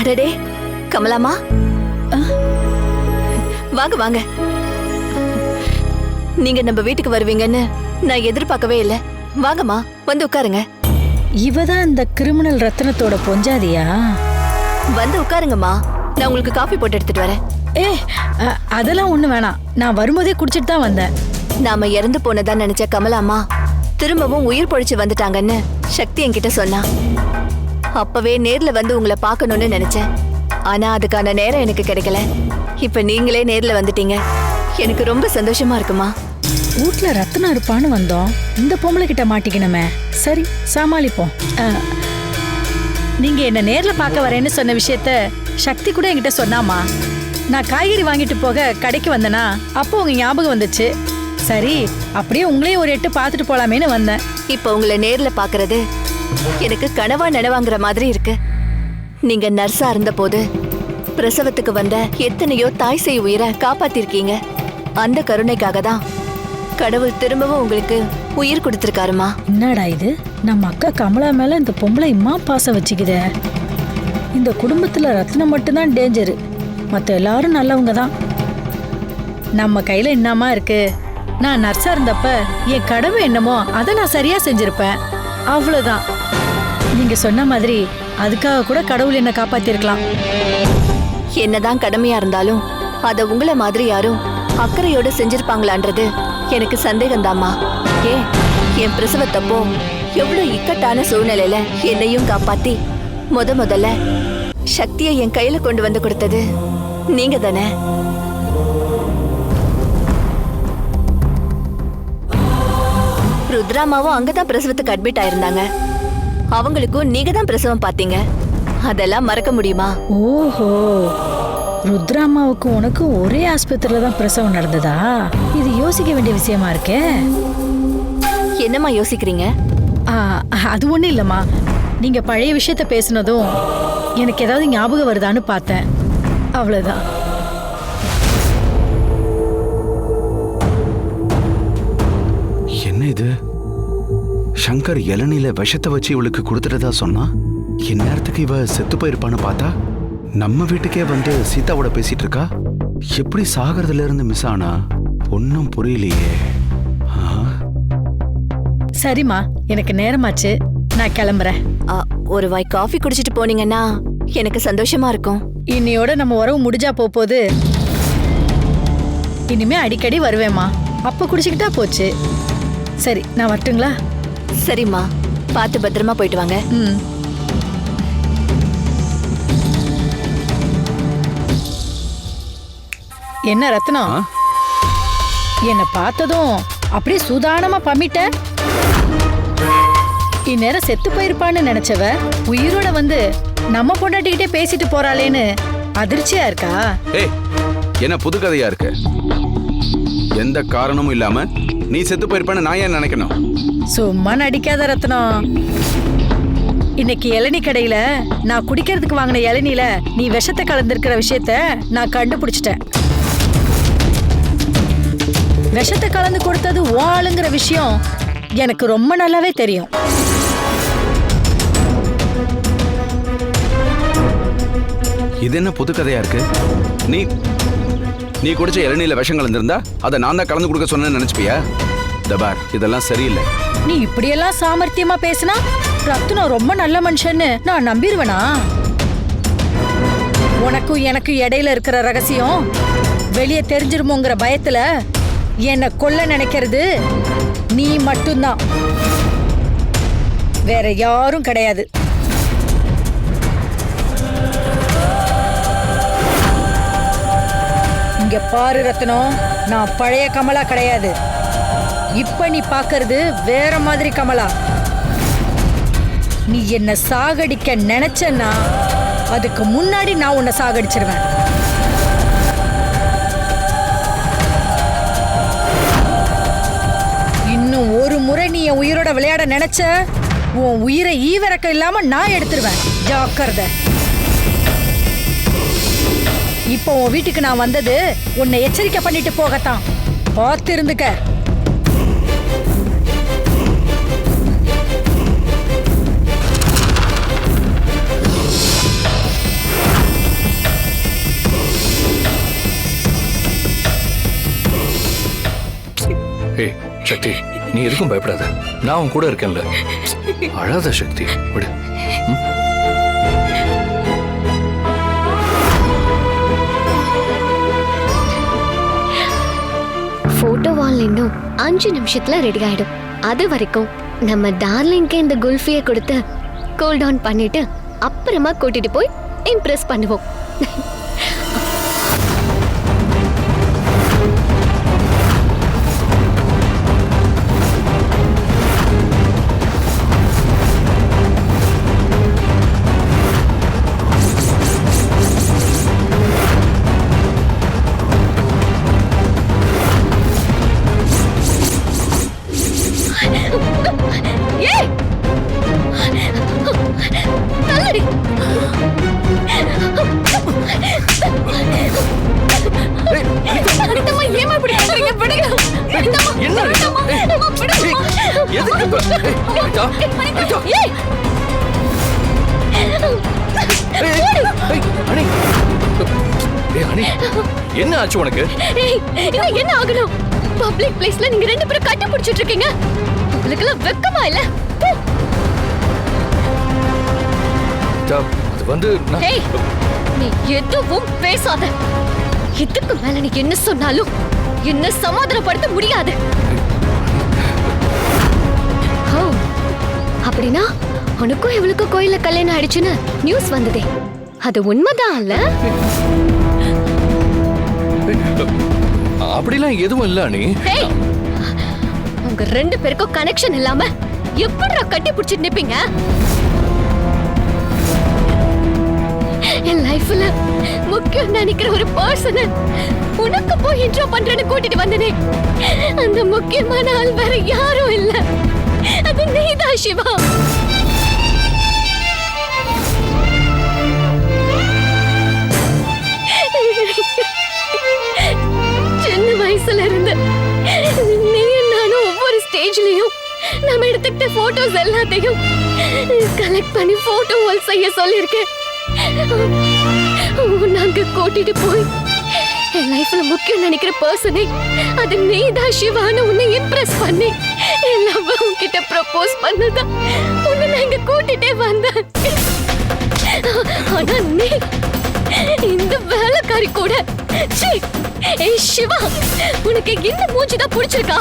அடடே கமலாமா? வாங்க வாங்க. நீங்க நம்ம வீட்டுக்கு வருவீங்கன்னு நான் எதிர்பார்க்கவே இல்ல. வாங்கம்மா வந்து உட்காருங்க. இவ தான் இந்த கிரிமினல் ரத்னத்தோட பொஞ்சாதியா? வந்து உட்காருங்கம்மா. நான் உங்களுக்கு காஃபி போட்டு எடுத்துட்டு வரேன். ஏ அதெல்லாம் ஒண்ணு வேணாம். நான் வரும்போதே குடிச்சிட்டு தான் வந்தேன். நாம இறந்து போனதா நினைச்ச கமலாமா திரும்பவும் உயிர் பொழிச்சு வந்துட்டாங்கன்னு சக்தி என்கிட்ட சொன்னா அப்பவே நேர்ல வந்து உங்களை பார்க்கணும்னு நினைச்சேன். ஆனா அதுக்கான நேரம் எனக்கு கிடைக்கல. இப்ப நீங்களே நேர்ல வந்துட்டீங்க. எனக்கு ரொம்ப சந்தோஷமா இருக்குமா? வீட்ல ரத்னம் இருப்பான்னு வந்தோம். இந்த பொம்பளை கிட்ட மாட்டிக்கணுமே. சரி சமாளிப்போம். அ, நீங்க என்ன நேர்ல பார்க்க வரேன்னு சொன்ன விஷயத்த சக்தி கூட என்கிட்ட சொன்னாமா? நான் காய்கறி வாங்கிட்டு போக கடைக்கு வந்தேனா அப்போ உங்க ஞாபகம் வந்துச்சு. சரி அப்படியே உங்களையும் ஒரு எட்டு பார்த்துட்டு போலாமேன்னு வந்தேன். இப்ப உங்களை நேர்ல பாக்குறது எனக்கு கனவா நனவாங்கிற மாதிரி இருக்கு. நீங்க நர்ஸா இருந்தபோது பிரசவத்துக்கு வந்த எத்தனையோ தாய் செய் உயிரை காப்பாத்திருக்கீங்க. அந்த கருணைக்காக தான் கடவுள் திரும்பவும் உங்களுக்கு உயிர் கொடுத்திருக்காருமா? என்னடா இது? நம்ம அக்கா கமலா மேல இந்த பொம்பளை இம்மா பாசம் வச்சுக்குத. இந்த குடும்பத்துல ரத்னம் மட்டும்தான் டேஞ்சரு மத்த எல்லாரும் நல்லவங்க தான் நம்ம கையில என்னமா இருக்கு? நான் நர்ஸா இருந்தப்ப என் கடமை என்னமோ அதை நான் சரியா செஞ்சிருப்பேன். அவ்வளவுதான். நீங்க சொன்ன மாதிரி அதுக்காக கூட கடவுள் என்ன காப்பாத்திருக்கலாம். என்னதான் கடமையா இருந்தாலும் அத உங்கள மாதிரி யாரும் அக்கறையோட செஞ்சிருப்பாங்களான்றது எனக்கு சந்தேகம்தாம்மா. ஏ என் பிரசவத்தப்போ எவ்வளவு இக்கட்டான சூழ்நிலையில என்னையும் காப்பாத்தி முத முதல்ல சக்தியை என் கையில கொண்டு வந்து கொடுத்தது நீங்க தானே. ருத்ராமாவும் அங்கதான் பிரசவத்துக்கு அட்மிட் ஆயிருந்தாங்க. அவங்களுக்கும் நீங்க தான் பிரசவம் பாத்தீங்க அதெல்லாம் மறக்க முடியுமா? ஓஹோ. ருத்ராமாவுக்கு உனக்கு ஒரே ஆஸ்பத்திரியில தான் பிரசவம் நடந்ததா? இது யோசிக்க வேண்டிய விஷயமா இருக்கே? என்னம்மா யோசிக்கிறீங்க? ஆ, அது ஒண்ணும் இல்லம்மா. நீங்க பழைய விஷயத்த பேசுனதும் எனக்கு ஏதாவது ஞாபகம் வருதான்னு பார்த்தேன். அவ்வளவுதான். என்ன இது? சங்கர் இளநில விஷத்தை வச்சு இவளுக்கு கொடுத்துட்டதா சொன்னா இந்நேரத்துக்கு இவ செத்து போயிருப்பான்னு பார்த்தா நம்ம வீட்டுக்கே வந்து சீதாவோட பேசிட்டு இருக்கா? எப்படி சாகிறதுல இருந்து மிஸ் ஆனா? ஒன்னும் புரியலையே. சரிம்மா எனக்கு நேரமாச்சு. நான் கிளம்புறேன். ஆ, ஒரு வாய் காஃபி குடிச்சிட்டு போனீங்கன்னா எனக்கு சந்தோஷமா இருக்கும். இன்னையோட நம்ம உறவு முடிஞ்சா போகுது இனிமே அடிக்கடி வருவேம்மா. அப்ப குடிச்சுக்கிட்டா போச்சு. சரி நான் வரட்டுங்களா? சரிம்மா. பார்த்து பத்திரமா போயிட்டு வாங்க. என்ன ரத்னம்? என்னை பார்த்ததும் அப்படியே சூதானமா பம்மிட்ட? இந்நேரம் செத்து போயிருப்பான்னு நினைச்சவ உயிரோட வந்து நம்ம பொண்டாட்டிக்கிட்டே பேசிட்டு போறாளேன்னு அதிர்ச்சியா இருக்கா? ஏய் என்ன புது கதையா இருக்கு? எந்த காரணமும் இல்லாம நீ செத்து போயிருப்பான்னு நான் ஏன் நினைக்கணும்? சும்மா நடிக்காத ரத்னம் இன்னைக்கு இளநீ கடையில நான் குடிக்கிறதுக்கு வாங்கின இளநீல நீ விஷத்தை கலந்திருக்கிற விஷயத்த நான் கண்டுபிடிச்சிட்டேன். விஷத்தை கலந்து கொடுத்தது உன் ஆளுங்கிற விஷயம் எனக்கு ரொம்ப நல்லாவே தெரியும். இது என்ன புது கதையா இருக்கு? நீ நீ குடிச்ச இளநீல விஷம் கலந்திருந்தா அதை நான் தான் கலந்து கொடுக்க சொன்னேன்னு நினைச்சுப்பியா? தபார் இதெல்லாம் சரியில்லை. நீ இப்படியெல்லாம் சாமர்த்தியமா பேசினா ரத்னம் ரொம்ப நல்ல மனுஷன்னு நான் நம்பிடுவேனா உனக்கும் எனக்கு இடையில இருக்கிற ரகசியம் வெளியே தெரிஞ்சிருமோங்கிற பயத்துல என்னை கொல்ல நினைக்கிறது நீ மட்டும்தான். வேற யாரும் கிடையாது. இங்க பாரு ரத்னம் நான் பழைய கமலா கிடையாது. இப்ப நீ பாக்குறது வேற மாதிரி கமலா. நீ என்ன சாகடிக்க நினைச்சன்னா அதுக்கு முன்னாடி நான் உன்னை சாகடிச்சிருவேன். இன்னும் ஒரு முறை நீ என் உயிரோட விளையாட நினைச்ச உன் உயிரை ஈவிரக்கம் இல்லாம நான் எடுத்துருவேன். ஜாக்கிரதை. இப்போ உன் வீட்டுக்கு நான் வந்தது உன்னை எச்சரிக்கை பண்ணிட்டு போகத்தான். பார்த்து இருந்துக்க சக்தி நீ எதுக்கும் பயப்படாத. நான் உன் கூட இருக்கேன்ல. அழாத சக்தி. விடு. இன்னும் அஞ்சு நிமிஷத்துல ரெடி ஆயிடும். அது வரைக்கும் நம்ம டார்லிங்க்கு இந்த குல்ஃபியை கொடுத்து கூல் டவுன் பண்ணிட்டு அப்புறமா கூட்டிட்டு போய் இம்ப்ரெஸ் பண்ணுவோம். ஆச்சு உனக்கு? என்ன ஆகணும்? பப்ளிக் பிளேஸ்ல நீங்க ரெண்டு பேரும் கட்டி பிடிச்சிட்டு இருக்கீங்க. உங்களுக்கு எல்லாம் வெக்கமா இல்ல? அது வந்து நீ எதுவும் பேசாத. இதுக்கு மேல நீ என்ன சொன்னாலும் என்ன சமாதானப்படுத்த முடியாது. அப்படின்னா உனக்கும் இவளுக்கும் கோயில்ல கல்யாணம் ஆயிடுச்சுன்னு நியூஸ் வந்ததே. அது உண்மைதான் இல்ல? அப்படிலாம் எதுவும் இல்ல அனி. உங்க ரெண்டு பேருக்கும் கனெக்ஷன் இல்லாம எப்படிடா கட்டி பிடிச்சிட்டு நிப்பீங்க? என் லைஃப்ல முக்கியம் நினைக்கிற ஒரு பர்சனை உனக்கு போய் இன்ட்ரோ பண்றேன்னு கூட்டிட்டு வந்தனே. அந்த முக்கியமான ஆள் வேற யாரும் இல்ல. அது நீதான் சிவா. சின்ன வயசுல இருந்து நீயும் நானும் ஒவ்வொரு ஸ்டேஜ்லயும் நம்ம எடுத்துக்கிட்ட போட்டோஸ் எல்லாத்தையும் கலெக்ட் பண்ணி போட்டோ வால் செய்ய சொல்லியிருக்கேன். நாங்க கூட்டிட்டு போய் என் லைஃப்ல முக்கியம் நினைக்கிற பர்சனே அது நீதான் சிவான்னு உன்னை இம்ப்ரெஸ் பண்ணி எல்லாம் உன்கிட்ட ப்ரப்போஸ் பண்ணதா உன்னை நான் இங்க கூட்டிட்டே வந்தேன். ஆனா நீ இந்த வேலைக்காரி கூட. ஏய் சிவா உனக்கு இந்த மூஞ்சி தான் பிடிச்சிருக்கா?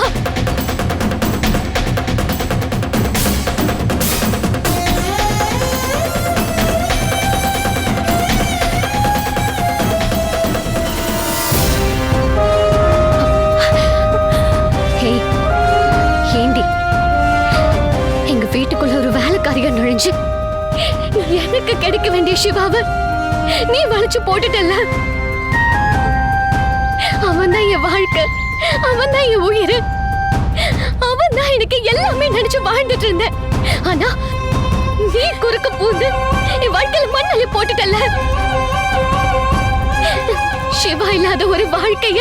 வீட்டுக்குள்ள ஒரு வேலைக்காரியா நுழைஞ்சு எனக்கு கிடைக்க வேண்டிய சிவாவை நீ வளைச்சு போட்டுட்டல்ல? அவன் தான் என் வாழ்க்கை. அவன் தான் என் உயிர். அவன் தான் எனக்கு எல்லாமே நினைச்சு வாழ்ந்துட்டு இருந்தேன். ஆனா நீ குறுக்க பூந்து என் வாழ்க்கையில மண்ணாலே போட்டுட்டல்ல? சிவா இல்லாத ஒரு வாழ்க்கைய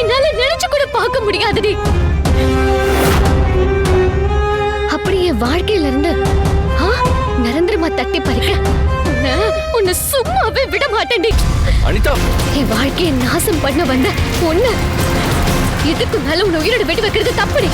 என்னால நினைச்சு கூட பார்க்க முடியாதுடி. அப்படி என் வாழ்க்கையில இருந்து ஆ, தட்டி பறிக்க உன்னை உன்னை சும்மாவே விட மாட்டேன்டி அனிதா! என் வாழ்க்கையை நாசம் பண்ண வந்த ஒண்ணு இதுக்கு மேல உன்னை உயிரோட விட்டு வைக்கிறது தப்புடி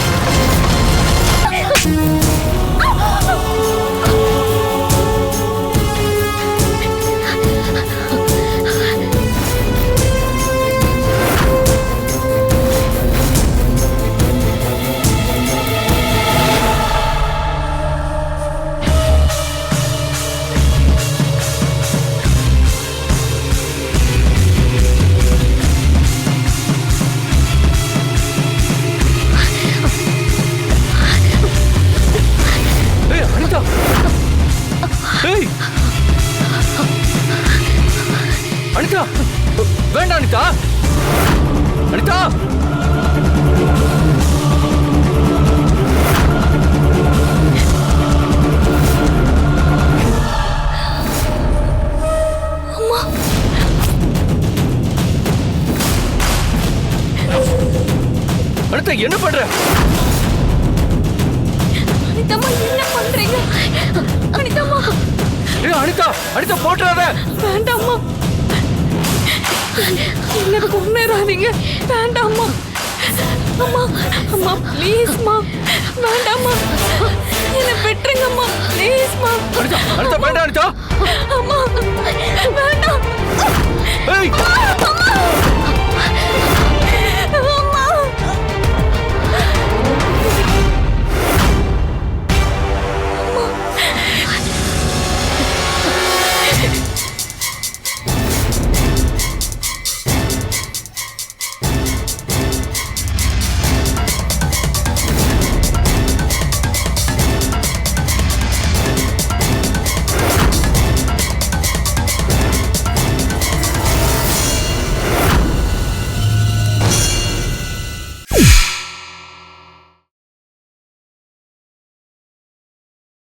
அனிதா! வேண்டாம் அனிதா! அனிதா! அனிதா என்ன பண்ற? அனிதம்மா என்ன பண்றீங்க? அனிதம்மா! அனிதா அனிதா போட்டுறாத! வேண்டாம்மா! என்ன கொண்டுறாதீங்க வேண்டாம்மா. அம்மா அம்மா ப்ளீஸ்மா வேண்டாம்மா. என்னை விட்டுருங்கம்மா ப்ளீஸ்மா. அனிதா அனிதா வேண்டாம் அனிதா. அம்மா